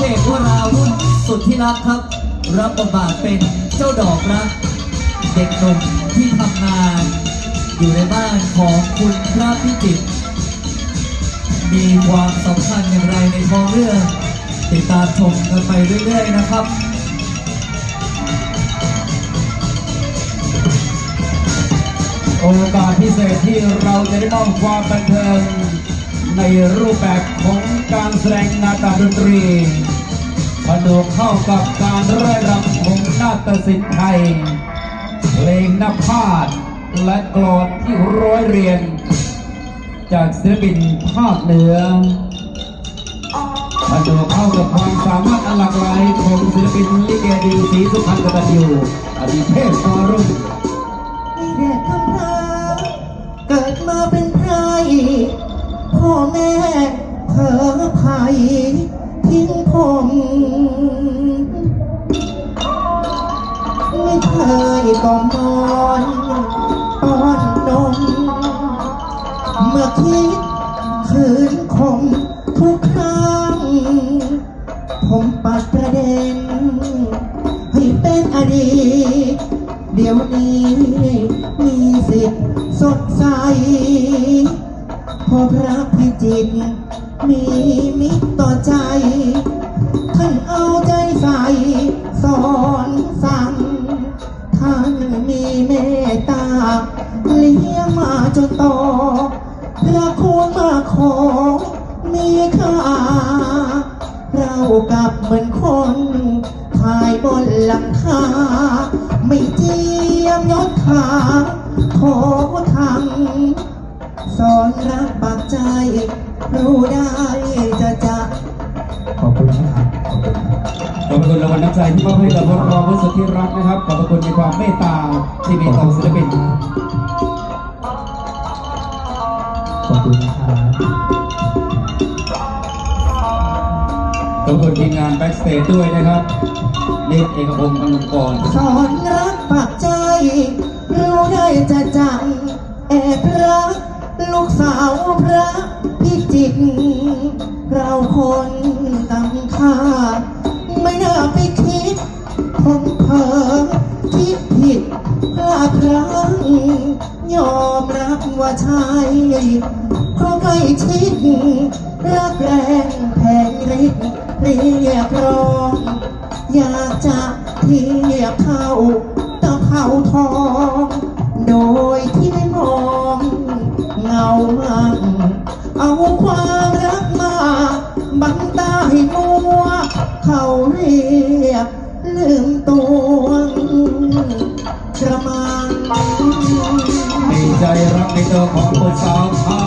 เอกวราวุธสุดที่รักครับ รับบทบาทเป็นเจ้าดอกรัก เด็กหนุ่มที่ทำงาน อยู่ในบ้านของคุณพระพิจิตรมีความสำคัญอย่างไรในท้องเรื่องติดตามชมกันไปเรื่อยๆนะครับโอกาสพิเศษที่เราจะได้มอบความบันเทิง ในรูปแบบของการแสดงนาฏดนตรีผนวกเข้ากับการไร่รำของนาฏศิลป์ไทย เพลงนภาพและกลอนที่ร้อยเรียน จากศิลปินภาคเหนือผนวกเข้ากับความสามารถอันหลากหลายของศิลปินลิเกดีสีสุพรรณกตัญญูอดีตเทพฟอรุ่งเด็กกำพร้าเกิดมาเป็นไพร พ่อแม่เผลอภัยทิ้งผม ไม่เคยก่อนนอนป้อนนม เมื่อคิดคืนคมทุกครั้ง ผมปัดประเด็น ให้เป็นอดีตเดี๋ยวนี้มีสิทธิ์สดใส พอพระพิจิตรมีมิตรต่อใจ ท่านเอาใจใส่สอนสั่งท่านมีเมตตา เลี้ยงมาจนโตพระคุณมาขอมีค่า เรากับเหมือนคนถ่ายบนหลังคา ไม่เจียมยศขาขอทำ สอนรักปากใจ รู้ได้จะจะขอบคุณนะครับขอบคุณครับขอบคุณรางวัลน้ำใจที่มอบให้กับพวกเราผู้สุดที่รักนะครับ ขอบคุณในความเมตตาที่มีต่อศิลปินขอบคุณนะครับขอบคุณทีมงานแบ็กสเตจด้วยนะครับนิดเอกพงศ์อนุกรสอนรักปากใจ รู้ได้จะจังแอบรัก ลูกสาวพระพิจิตรเราคนตั้งค่าไม่น่าไปคิดผมเผลอคิดผิดพลาดพลั้งยอมรับว่าใช่เพราะใกล้ชิดรักแรงแพงฤทธิ์เรียกร้อง อยากจะเทียบเท่าตะเภาทอง โดยที่ไม่มอง มัว เขาเรียกลืมตัวกระมังมีใจรักในตัวของผู้สาวเขา